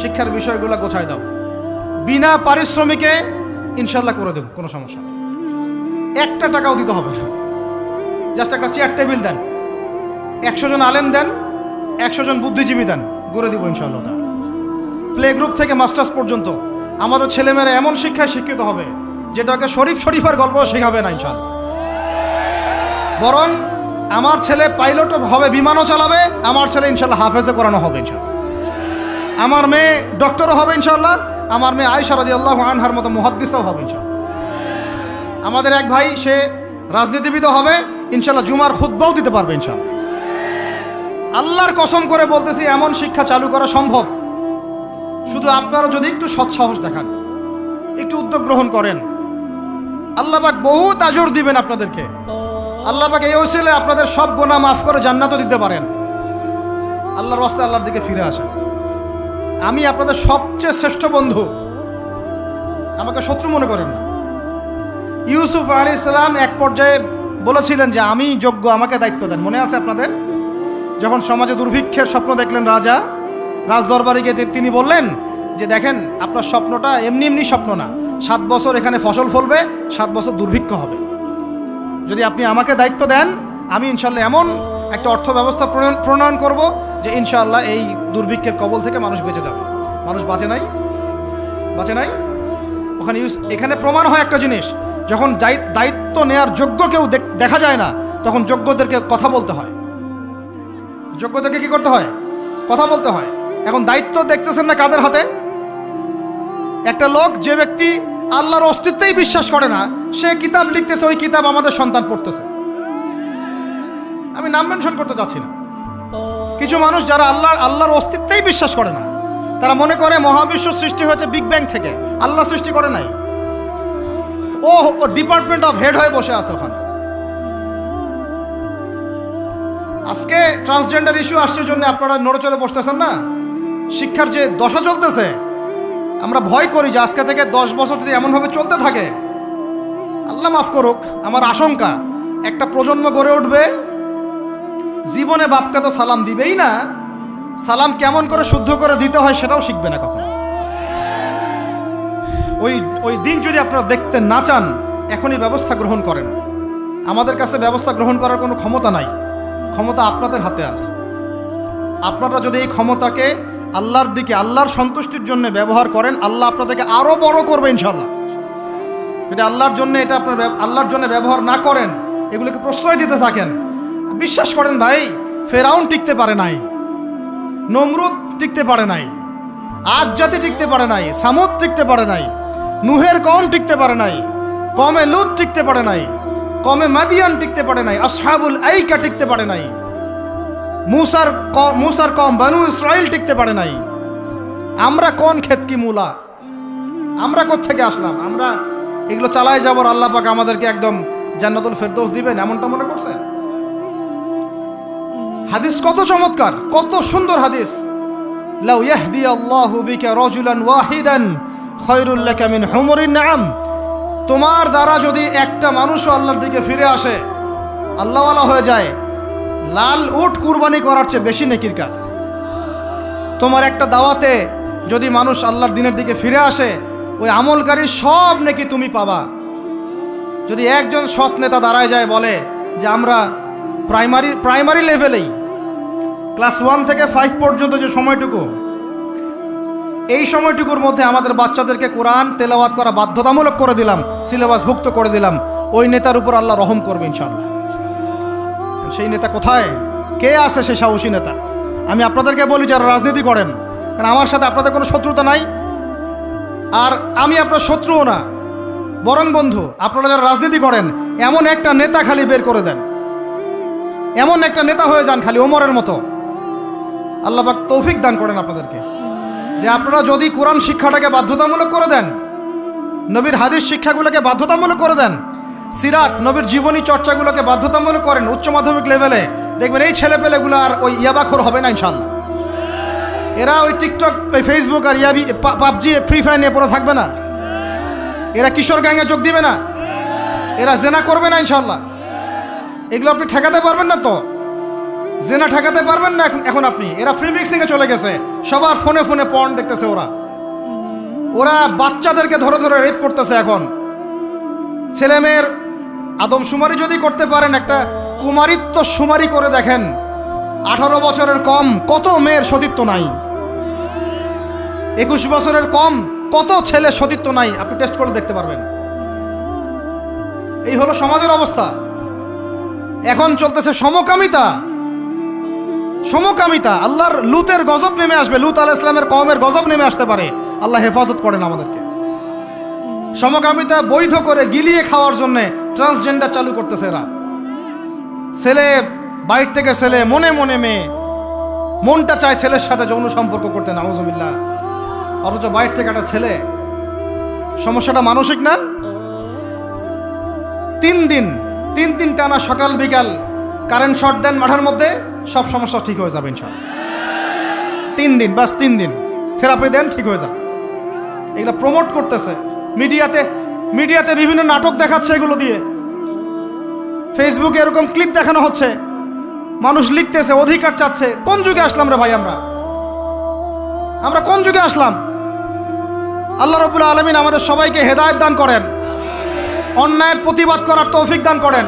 শিক্ষার বিষয়গুলো গোছায় দাও। বিনা পারিশ্রমিকে ইনশাল্লাহ করে দেব, কোনো সমস্যা একটা টাকাও দিতে হবে না। জাস্ট একটা চেয়ার টেবিল দেন। একশো জন আলেম দেন, একশো জন বুদ্ধিজীবী দেন, গড়ে দিব ইনশাল্লাহ তাআলা। প্লে গ্রুপ থেকে মাস্টার্স পর্যন্ত আমাদের ছেলেমেয়েরা এমন শিক্ষায় শিক্ষিত হবে, যেটাকে শরীফ শরীফের গল্প শেখাবে না ইনশাআল্লাহ। বরং আমার ছেলে পাইলটও হবে, বিমানও চালাবে, আমার ছেলে ইনশাল্লাহ হাফেজে করানো হবে ইনশাল্লাহ আমার মেয়ে ডক্টরও হবে ইনশাল্লাহ আমার মেয়ে আয়সা রাজি আল্লাহ আনহার মতো মুহাদ্দিসও হবে ইনশাল্লাহ আমাদের এক ভাই, সে রাজনীতিবিদও হবে ইনশাল্লাহ জুমার খুদ্বাও দিতে পারবে ইনশাল্লাহ আল্লাহর কসম করে বলতেছি, এমন শিক্ষা চালু করা সম্ভব। শুধু আপনারা যদি একটু সৎসাহস দেখান, একটু উদ্যোগ গ্রহণ করেন, আল্লাহবাক বহুত আজর দিবেন আপনাদেরকে। আল্লাহবাক এই ওসিলে আপনাদের সব গোনা মাফ করে জান্নাতও দিতে পারেন। আল্লাহর রাস্তায় আল্লাহর দিকে ফিরে আসেন। আমি আপনাদের সবচেয়ে শ্রেষ্ঠ বন্ধু। আমাকে শত্রু মনে করেন না। ইউসুফ আলী ইসলাম এক পর্যায়ে বলেছিলেন যে, আমি যোগ্য, আমাকে দায়িত্ব দেন। মনে আছে আপনাদের? যখন সমাজে দুর্ভিক্ষের স্বপ্ন দেখলেন রাজা, রাজদরবারে গিয়ে তিনি বললেন যে, দেখেন, আপনার স্বপ্নটা এমনি এমনি স্বপ্ন না। সাত বছর এখানে ফসল ফলবে, সাত বছর দুর্ভিক্ষ হবে। যদি আপনি আমাকে দায়িত্ব দেন, আমি ইনশাল্লাহ এমন একটা অর্থ ব্যবস্থা প্রণয়ন প্রণয়ন করব যে ইনশাআল্লাহ এই দুর্ভিক্ষের কবল থেকে মানুষ বেঁচে যাবে। মানুষ বাঁচে নাই? বাঁচে নাই? ওখানে ইউস এখানে প্রমাণ হয় একটা জিনিস, যখন দায়িত্ব নেয়ার যোগ্য কেউ দেখ- দেখা যায় না, তখন যোগ্যদেরকে কথা বলতে হয়। যোগ্যদেরকে কি করতে হয়? কথা বলতে হয়। এখন দায়িত্ব দেখতেছেন না কাদের হাতে? একটা লোক, যে ব্যক্তি আল্লাহর অস্তিত্বেই বিশ্বাস করে না, সে কিতাব লিখতেছে, ওই কিতাব আমাদের সন্তান পড়তেছে। আমি নাম মেনশন করতে চাচ্ছি না। কিছু মানুষ যারা আল্লাহ আল্লাহর অস্তিত্বেই বিশ্বাস করে না, তারা মনে করে মহাবিশ্ব সৃষ্টি হয়েছে বিগ ব্যাং থেকে, আল্লাহ সৃষ্টি করে নাই। ও ডিপার্টমেন্ট অফ হেড হয়ে বসে আছে ওখানে। আজকে ট্রান্সজেন্ডার ইস্যু আসছে জন্য আপনারা নড়ে চলে বসতেছেন না? শিক্ষার যে দশা চলতেছে, আমরা ভয় করি যে আজকে থেকে দশ বছর যদি এমনভাবে চলতে থাকে, আল্লাহ মাফ করুক, আমার আশঙ্কা, একটা প্রজন্ম গড়ে উঠবে জীবনে বাপকে তো সালাম দিবেই না। সালাম কেমন করে শুদ্ধ করে দিতে হয় সেটাও শিখবে না কখন। ওই ওই দিন যদি আপনারা দেখতে না চান, এখনই ব্যবস্থা গ্রহণ করেন। আমাদের কাছে ব্যবস্থা গ্রহণ করার কোনো ক্ষমতা নাই। ক্ষমতা আপনাদের হাতে আছে। আপনারা যদি এই ক্ষমতাকে আল্লাহর দিকে, আল্লাহর সন্তুষ্টির জন্য ব্যবহার করেন, আল্লাহ আপনাদেরকে আরও বড় করবে ইনশাল্লাহ যদি আল্লাহর জন্য এটা আপনার আল্লাহর জন্য ব্যবহার না করেন, এগুলোকে প্রশ্রয় দিতে থাকেন বিশ্বাস করেন ভাই, ফেরাউন টিকতে পারে নাই, নমরুদ টিকতে পারে নাই আজ জাতি টিকতে পারে নাই, সামুদ টিকতে পারে নাই, নুহের কম টিকতে পারে নাই কমে লুত টিকতে পারে নাই কমে মাদিয়ান টিকতে পারে নাই, আসহাবুল আইকা টিকতে পারে নাই, মুসার মুসার কম বানু ইসরাইল টিকতে পারে নাই। আমরা কোন ক্ষেত কি মূলা? আমরা থেকে আসলাম? আমরা এগুলো চালাই যাবার আল্লাহ পাক আমাদেরকে একদম জান্নাতুল ফেরদৌস দিবেন, এমনটা মনে করছেন? হাদিস কত চমৎকার, কত সুন্দর হাদিস। লাউ ইয়াহদি আল্লাহু বিকা রাজুলান ওয়াহিদান খায়রুল লাকা মিন হুমুরিন নাম তোমার দ্বারা যদি একটা মানুষও আল্লাহর দিকে ফিরে আসে, আল্লাহওয়ালা হয়ে যায়। লাল উট কুরবানি করার চেয়ে বেশি নেকির কাজ। তোমার একটা দাওয়াতে যদি মানুষ আল্লাহর দিনের দিকে ফিরে আসে, ওই আমলকারী সব নাকি তুমি পাবা। যদি একজন সৎ নেতা দাঁড়ায় যায় বলে যে আমরা প্রাইমারি প্রাইমারি লেভেলেই ক্লাস ওয়ান থেকে ফাইভ পর্যন্ত যে সময়টুকু, এই সময়টুকুর মধ্যে আমাদের বাচ্চাদেরকে কোরআন তেলাওয়াত করা বাধ্যতামূলক করে দিলাম, সিলেবাসভুক্ত করে দিলাম। ওই নেতার উপর আল্লাহ রহম করবে ইনশাআল্লাহ। সেই নেতা কোথায়? কে আছে সেই সাহসী নেতা? আমি আপনাদেরকে বলি যারা রাজনীতি করেন, কারণ আমার সাথে আপনাদের কোনো শত্রুতা নাই। আর আমি আপনার শত্রুও না, বরং বন্ধু, আপনারা যারা রাজনীতি করেন, এমন একটা নেতা খালি বের করে দেন। এমন একটা নেতা হয়ে যান খালি ওমরের মতো। আল্লাহ পাক তৌফিক দান করেন আপনাদেরকে। যে আপনারা যদি কোরআন শিক্ষাটাকে বাধ্যতামূলক করে দেন, নবীর হাদিস শিক্ষাগুলোকে বাধ্যতামূলক করে দেন, সিরাত, নবীর জীবনী চর্চাগুলোকে বাধ্যতামূলক করেন উচ্চ মাধ্যমিক লেভেলে, দেখবেন এই ছেলেপেলেগুলো আর ওই ইয়াবাখর হবে না ইনশাল্লাহ এরা ওই টিকটক, ওই ফেসবুক আর ইয়াবি পাবজি ফ্রি ফায়ার নিয়ে পড়ে থাকবে না। এরা কিশোর গ্যাংয়ে যোগ দিবে না। এরা জেনা করবে না ইনশাল্লাহ এগুলো আপনি ঠেকাতে পারবেন না তো? জেনা ঠেকাতে পারবেন না এখন এখন আপনি। এরা ফ্রি মিক্সিংয়ে চলে গেছে। সবার ফোনে ফোনে পর্ন দেখতেছে ওরা। ওরা বাচ্চাদেরকে ধরে ধরে রেপ করতেছে এখন। ছেলে মেয়ের আদমশুমারি যদি করতে পারেন, একটা কুমারিত্ব সুমারি করে দেখেন। আঠারো বছরের কম, কত মেয়ের সতীত্ব নাই। একুশ বছরের কম, কত ছেলে সতীত্ব নাই। আপনি টেস্ট করে দেখতে পারবেন। এই হলো সমাজের অবস্থা। এখন চলতেছে সমকামিতা। সমকামিতা, আল্লাহর লুতের গজব নেমে আসবে, লুত আলাহ ইসলামের কমের গজব নেমে আসতে পারে। আল্লাহ হেফাজত করেন আমাদেরকে। সমকামিতা বৈধ করে গিলিয়ে খাওয়ার জন্য ট্রান্সজেন্ডার চালু করতেছে এরা। ছেলে বাইর থেকে ছেলে, মনে মনে মেয়ে, মনটা চায় ছেলের সাথে যৌন সম্পর্ক করতে নামজবিল্লা অথচ বাইর থেকে একটা ছেলে, সমস্যাটা মানসিক না? তিন দিন তিন দিন টানা সকাল বিকাল কারেন্ট শর্ট দেন মাঠের মধ্যে সব সমস্যা ঠিক হয়ে যাবে ইনশাল তিন দিন বাস তিন দিন। থেরাপি দেন, ঠিক হয়ে যাবে। এগুলো প্রমোট করতেছে। মিডিয়াতে মিডিয়াতে বিভিন্ন নাটক দেখাচ্ছে এগুলো দিয়ে। ফেসবুকে এরকম ক্লিপ দেখানো হচ্ছে। মানুষ লিখতেছে, অধিকার চাচ্ছে। কোন যুগে আসলাম রে ভাই আমরা? আমরা কোন যুগে আসলাম? আল্লাহ রবুল্লা আলমিন আমাদের সবাইকে হেদায়ত দান করেন। অন্যায়ের প্রতিবাদ করার তৌফিক দান করেন।